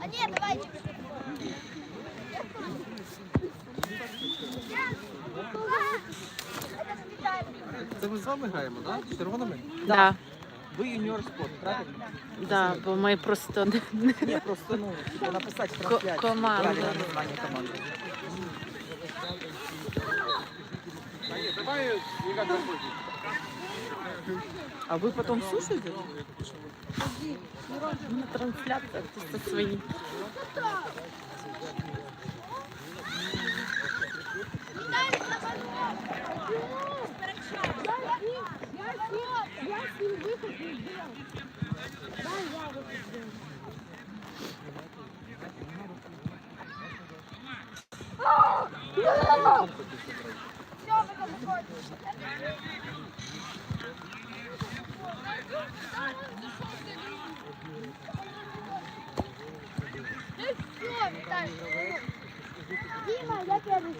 А ні, давайте. Це ми з вами граємо, так? З червоними? Да, Ви юніор спорт, правильно? да, бо ми просто не- Ні, просто ну, типу, написати трансляції. команда. Названня команди. А ви потім сушите? на трансляціях просто свої. Я с ним выход не сделал. Да, я выход сделал. Дима, я первый.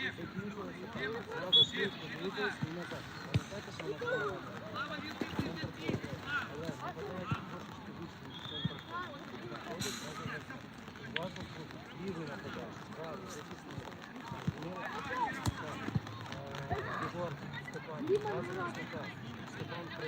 Степан Степан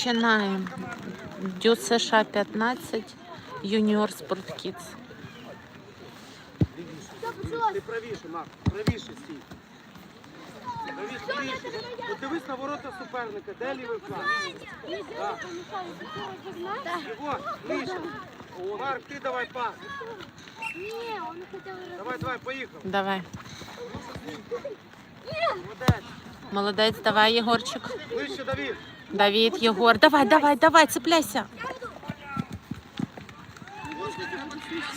Починаємо. Дю США 15, Юніор Спорт Кідс. Ти правіше, Марк, правіше стій. Правіше, правіше. Подивись на ворота суперника, де лівий фланг? Його, ближче. О, Марк, ти давай пас. Не, он хотел Давай, давай, поїхав. Давай. Молодець. Молодець, давай, Єгорчик. Ближче, Давід. Давід, Єгор. Давай, давай, давай, цепляйся.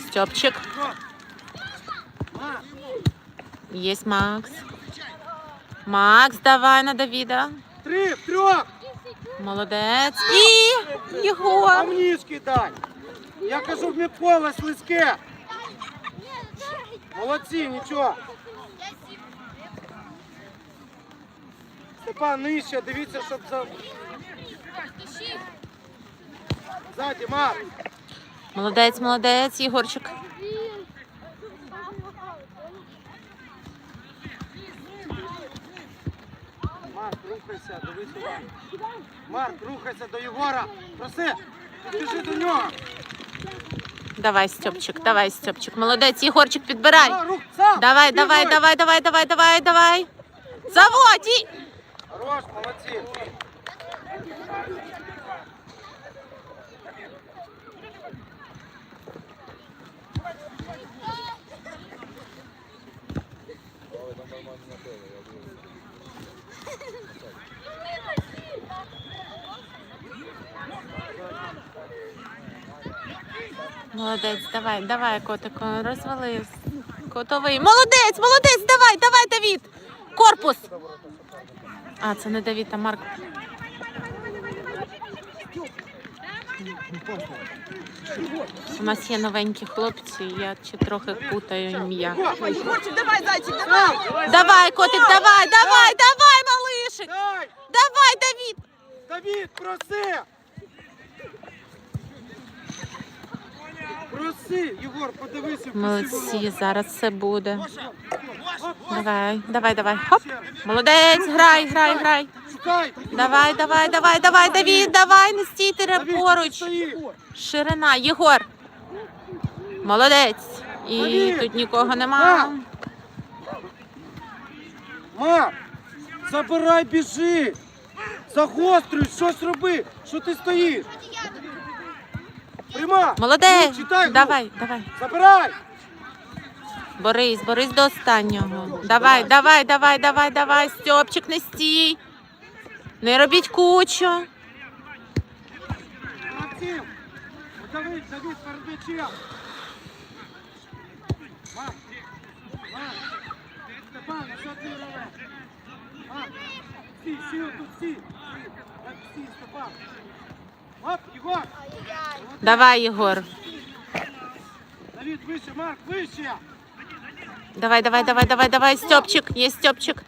Стьопчик. Марк, Єсть Макс. Макс, давай на Давіда. три, трьох. Молодець. І Єгор. мені скидай. Я кажу, в поле слизьке. Молодці, нічого. Степан, нижче, дивіться, щоб за... Ззаді, Марк. Молодець, молодець, Єгорчик. Марк, рухайся, дивись сюди. Марк, рухайся до Єгора. Проси, підбіжи до нього. Давай, Стьопчик, давай, Стьопчик. Молодець, Єгорчик, підбирай. Рух, сам. Давай, давай, давай, давай, давай, давай, давай. Заводі. Хорош, молодці. Молодець, давай, давай, котику, розвали. Котовий. Молодець, молодець, давай, давай, Давід. Корпус. А, це не Давід, а Марк. У нас є новенькі хлопці, я чи трохи путаю ім'я. Давай, зайчик, давай. Давай, котик, давай, давай, давай, малишик. Давай, Давід. Давід, проси. Проси, Єгор, подивися. Молодці, зараз все буде. Давай, давай, давай. Хоп. Молодець, грай, грай, грай. Давай, давай, давай, давай, Давід, давай, не стійте поруч. Ширина, Єгор. Молодець. І тут нікого нема. Ма, забирай, біжи. Загострюй, щось роби. Що ти стоїш? Прима. Молодець. Ну, читай, ну. Давай, давай. Забирай. Борис, Борис до останнього. Давай, давай, давай, давай, давай. Стьопчик, не стій. Не робіть кучу. Максим! Давид, Давид, перед м'ячем! Степан, що ти робиш? Стій, стій тут, стій! Так, Степан! Оп, Єгор! Давай, Єгор. Давид, вище, Марк, вище! Давай, давай, давай, давай, давай, Стьопчик. Є Стьопчик.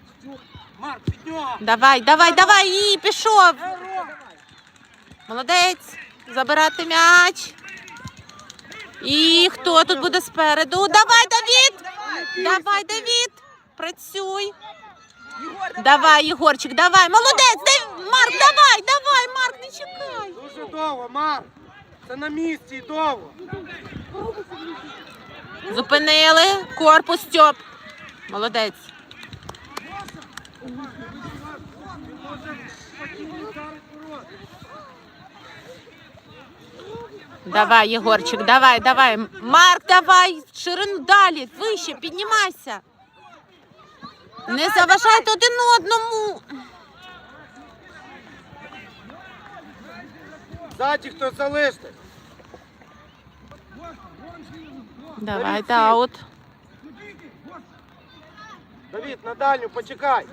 Марк, нього! Давай, давай, давай. І пішов. Молодець. Забирати м'яч. І хто тут буде спереду? Давай, Давід! Давай, Давід! Працюй. Давай, Єгорчик, давай. Молодець! Марк, давай, давай. Марк! Це на місці і довго! Зупинили. Корпус Стьоп. Молодець. Давай, Єгорчик, давай, давай. Марк, давай. Ширину далі, вище, піднімайся. Не заважайте один одному. Ззаді хтось залиште! Давайте аут. Давід, на дальню почекай!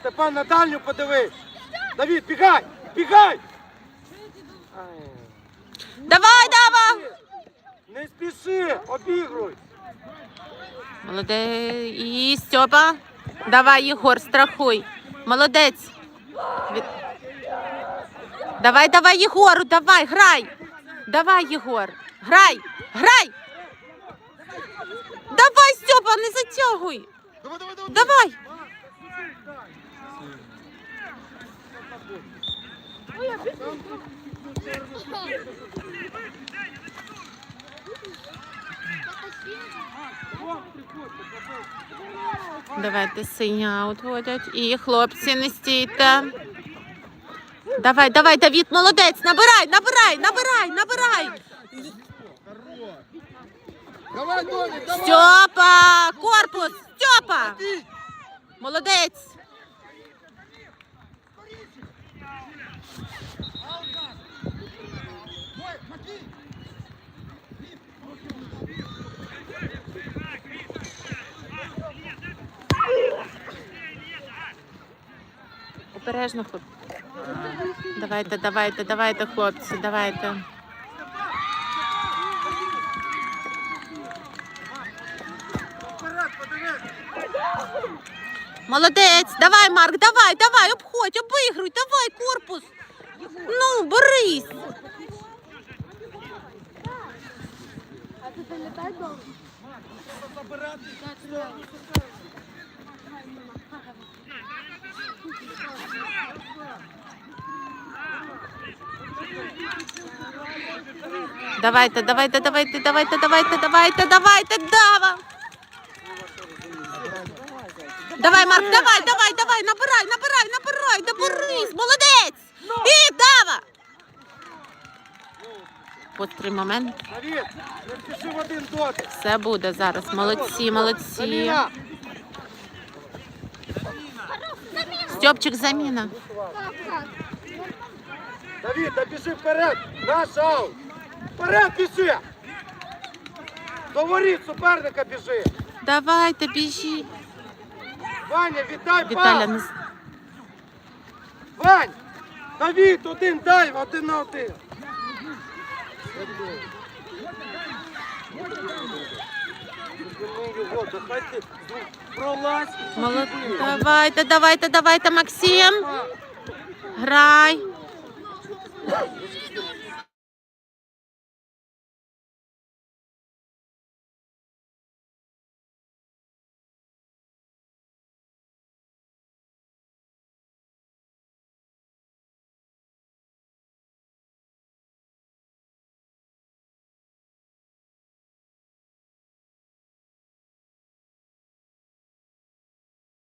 Степан, на дальню подивись! Давід, бігай! Бігай! Давай, давай. Не спіши, обігруй! Молодець. І Стьопа. Давай, Єгор, страхуй. Молодець. Давай, давай, Єгору, давай, грай. Давай, Єгор. Грай, грай. Давай, Стьопа, не затягуй. Давай. Давайте синя аут. І хлопці, не стійте. Давай, давай, Давід, молодець, набирай, набирай, набирай, набирай. Давай, Домик, Стьопа! Корпус! Стьопа! Молодець! Обережно, хлопці. Давайте, давайте, давайте, хлопці, давайте. Молодець, давай, Марк, давай, давай, обходь, обігруй, давай, корпус. Ну, борись. А ти долітай довго? Давайте, давайте, давайте, давайте, давайте, давайте, давайте, дава. Давай, Марк, давай, давай, давай, набирай, набирай, набирай, да молодець. І дава. Пострій момент. Давід, не спіши в один дотик! Все буде зараз. Молодці, молодці. Заміна! Стьопчик, заміна. Давід, да біжи вперед! Наш аут! Вперед біжи! До воріт суперника біжи! Давайте, біжіть. Ваня, віддай Віталя, пас! не... з- Вань! Давід, один дай, один на один! Зупини його, да ти пролазь і Молод... зупини. Давайте, давайте, давайте, Максим. Грай.